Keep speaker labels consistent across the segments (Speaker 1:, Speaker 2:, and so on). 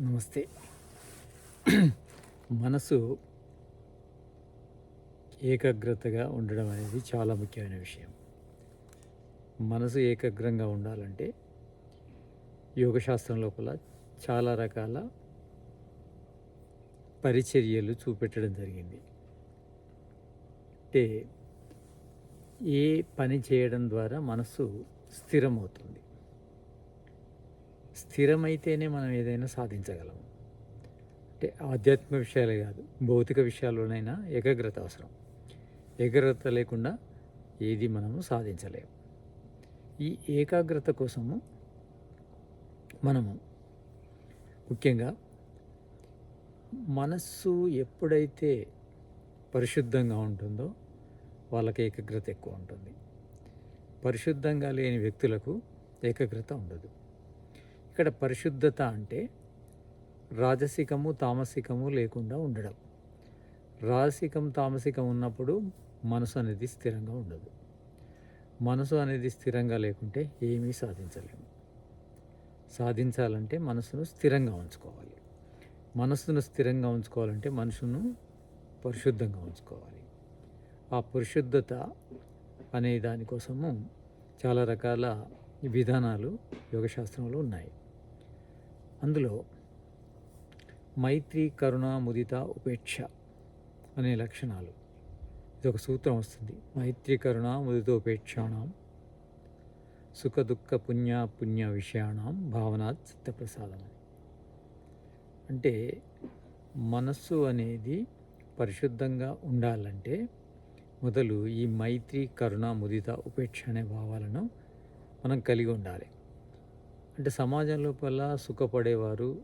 Speaker 1: నమస్తే. మనసు ఏకాగ్రతగా ఉండడం అనేది చాలా ముఖ్యమైన విషయం. మనసు ఏకాగ్రంగా ఉండాలంటే యోగశాస్త్రం లోపల చాలా రకాల పరిచర్యలు చూపెట్టడం జరిగింది. అంటే ఏ పని చేయడం ద్వారా మనసు స్థిరమవుతుంది. స్థిరమైతేనే మనం ఏదైనా సాధించగలము. అంటే ఆధ్యాత్మిక విషయాలే కాదు భౌతిక విషయాల్లోనైనా ఏకాగ్రత అవసరం. ఏకాగ్రత లేకుండా ఏది మనము సాధించలేము. ఈ ఏకాగ్రత కోసము మనము ముఖ్యంగా మనస్సు ఎప్పుడైతే పరిశుద్ధంగా ఉంటుందో వాళ్ళకి ఏకాగ్రత ఎక్కువ ఉంటుంది. పరిశుద్ధంగా లేని వ్యక్తులకు ఏకాగ్రత ఉండదు. ఇక్కడ పరిశుద్ధత అంటే రాజసికము తామసికము లేకుండా ఉండడం. రాజసికం తామసికం ఉన్నప్పుడు మనసు అనేది స్థిరంగా ఉండదు. మనసు అనేది స్థిరంగా లేకుంటే ఏమీ సాధించలేము. సాధించాలంటే మనసును స్థిరంగా ఉంచుకోవాలి. మనసును స్థిరంగా ఉంచుకోవాలంటే మనసును పరిశుద్ధంగా ఉంచుకోవాలి. ఆ పరిశుద్ధత అనే దానికోసము చాలా రకాల విధానాలు యోగశాస్త్రంలో ఉన్నాయి. అందులో మైత్రి కరుణ ముదిత ఉపేక్ష అనే లక్షణాలు. ఇది ఒక సూత్రం వస్తుంది. మైత్రి కరుణ ముదిత ఉపేక్షాణం సుఖ దుఃఖ పుణ్య పుణ్య విషయాణం భావనా చిత్తప్రసాదం అని. అంటే మనస్సు అనేది పరిశుద్ధంగా ఉండాలంటే మొదలు ఈ మైత్రి కరుణ ముదిత ఉపేక్ష అనే భావాలను మనం కలిగి ఉండాలి. అంటే సమాజం లోపల సుఖపడేవారు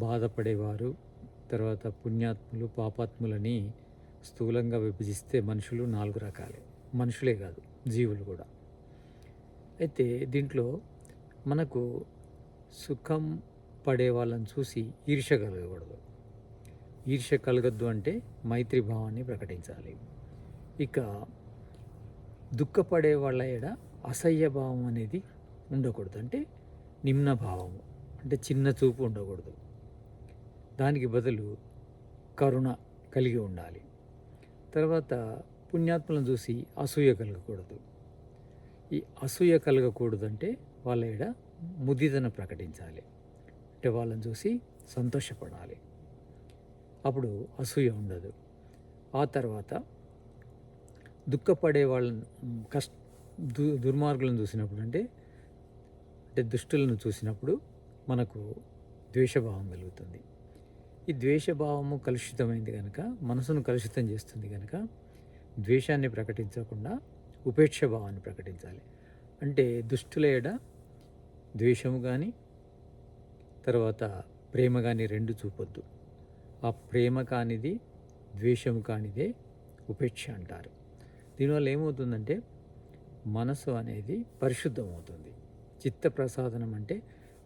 Speaker 1: బాధపడేవారు తర్వాత పుణ్యాత్ములు పాపాత్ములని స్థూలంగా విభజిస్తే మనుషులు నాలుగు రకాలే. మనుషులే కాదు జీవులు కూడా. అయితే దీంట్లో మనకు సుఖం పడే వాళ్ళని చూసి ఈర్ష కలగకూడదు. ఈర్ష కలగద్దు అంటే మైత్రి భావాన్ని ప్రకటించాలి. ఇక దుఃఖపడే వాళ్ళ ఎడ అసహ్య భావం అనేది ఉండకూడదు. అంటే నిమ్న భావము అంటే చిన్న చూపు ఉండకూడదు. దానికి బదులు కరుణ కలిగి ఉండాలి. తర్వాత పుణ్యాత్మలను చూసి అసూయ కలగకూడదు. ఈ అసూయ కలగకూడదంటే వాళ్ళ ఎడ ముదితను ప్రకటించాలి. అంటే వాళ్ళని చూసి సంతోషపడాలి. అప్పుడు అసూయ ఉండదు. ఆ తర్వాత దుఃఖపడే వాళ్ళని కష్ట దు దుర్మార్గులను చూసినప్పుడు అంటే అంటే దుష్టులను చూసినప్పుడు మనకు ద్వేషభావం కలుగుతుంది. ఈ ద్వేషభావము కలుషితమైంది కనుక మనసును కలుషితం చేస్తుంది కనుక ద్వేషాన్ని ప్రకటించకుండా ఉపేక్ష భావాన్ని ప్రకటించాలి. అంటే దుష్టుల ఎడ ద్వేషము కానీ తర్వాత ప్రేమ కానీ రెండు చూపొద్దు. ఆ ప్రేమ కానిది ద్వేషము కానిదే ఉపేక్ష అంటారు. దీనివల్ల ఏమవుతుందంటే మనసు అనేది పరిశుద్ధమవుతుంది. చిత్త ప్రసాదనం అంటే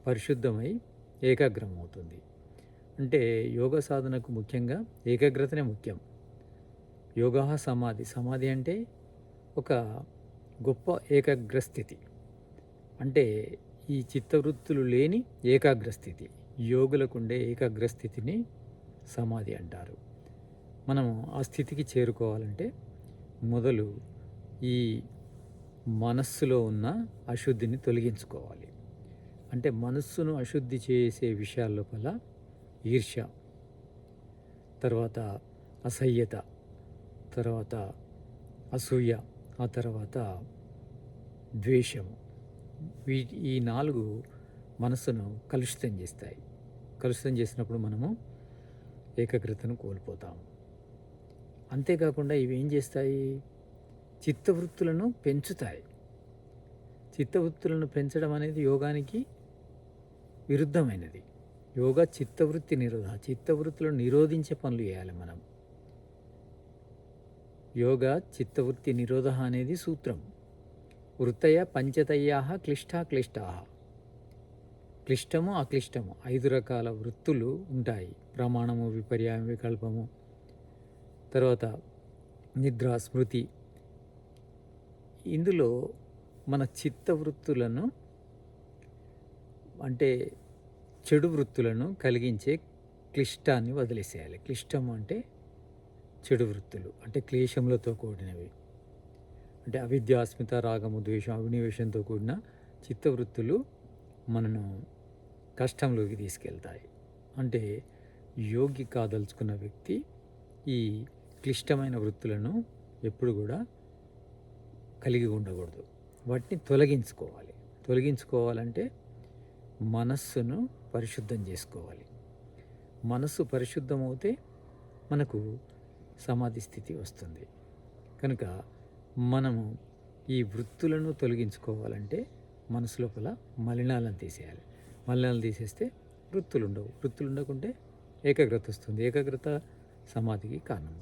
Speaker 1: పరిశుద్ధమై ఏకాగ్రం అవుతుంది అంటే యోగ సాధనకు ముఖ్యంగా ఏకాగ్రతనే ముఖ్యం. యోగా సమాధి సమాధి అంటే ఒక గొప్ప ఏకాగ్రస్థితి. అంటే ఈ చిత్తవృత్తులు లేని ఏకాగ్రస్థితి యోగులకుండే యోగులకు ఉండే సమాధి అంటారు. మనం ఆ స్థితికి చేరుకోవాలంటే మొదలు ఈ మనస్సులో ఉన్న అశుద్ధిని తొలగించుకోవాలి. అంటే మనస్సును అశుద్ధి చేసే విషయాల లోపల ఈర్ష్య తర్వాత అసహ్యత తర్వాత అసూయ ఆ తర్వాత ద్వేషము వీ ఈ నాలుగు మనస్సును కలుషితం చేస్తాయి. కలుషితం చేసినప్పుడు మనము ఏకాగ్రతను కోల్పోతాము. అంతేకాకుండా ఇవి ఏం చేస్తాయి? చిత్తవృత్తులను పెంచుతాయి. చిత్తవృత్తులను పెంచడం అనేది యోగానికి విరుద్ధమైనది. యోగా చిత్తవృత్తి నిరోధ చిత్తవృత్తులను నిరోధించే పనులు చేయాలి మనం. యోగా చిత్తవృత్తి నిరోధ అనేది సూత్రం. వృత్తయ పంచతయ్యా క్లిష్టా క్లిష్టా క్లిష్టము అక్లిష్టము ఐదు రకాల వృత్తులు ఉంటాయి. ప్రమాణము విపర్యాయం వికల్పము. తర్వాత నిద్ర స్మృతి ఇందులో మన చిత్తవృత్తులను అంటే చెడు వృత్తులను కలిగించే క్లిష్టాన్ని వదిలేసేయాలి. క్లిష్టం అంటే చెడు వృత్తులు అంటే క్లేశములతో కూడినవి. అంటే అవిద్య అస్మిత రాగము ద్వేషం అవినివేశంతో కూడిన చిత్తవృత్తులు మనను కష్టంలోకి తీసుకెళ్తాయి. అంటే యోగి కాదలుచుకున్న వ్యక్తి ఈ క్లిష్టమైన వృత్తులను ఎప్పుడు కూడా కలిగి ఉండకూడదు. వాటిని తొలగించుకోవాలి. తొలగించుకోవాలంటే మనస్సును పరిశుద్ధం చేసుకోవాలి. మనస్సు పరిశుద్ధమవుతే మనకు సమాధి స్థితి వస్తుంది. కనుక మనము ఈ వృత్తులను తొలగించుకోవాలంటే మనసు లోపల మలినాలను తీసేయాలి. మలినాలు తీసేస్తే వృత్తులు ఉండవు వృత్తులు ఉండకుంటే ఏకాగ్రత వస్తుంది. ఏకాగ్రత సమాధికి కారణం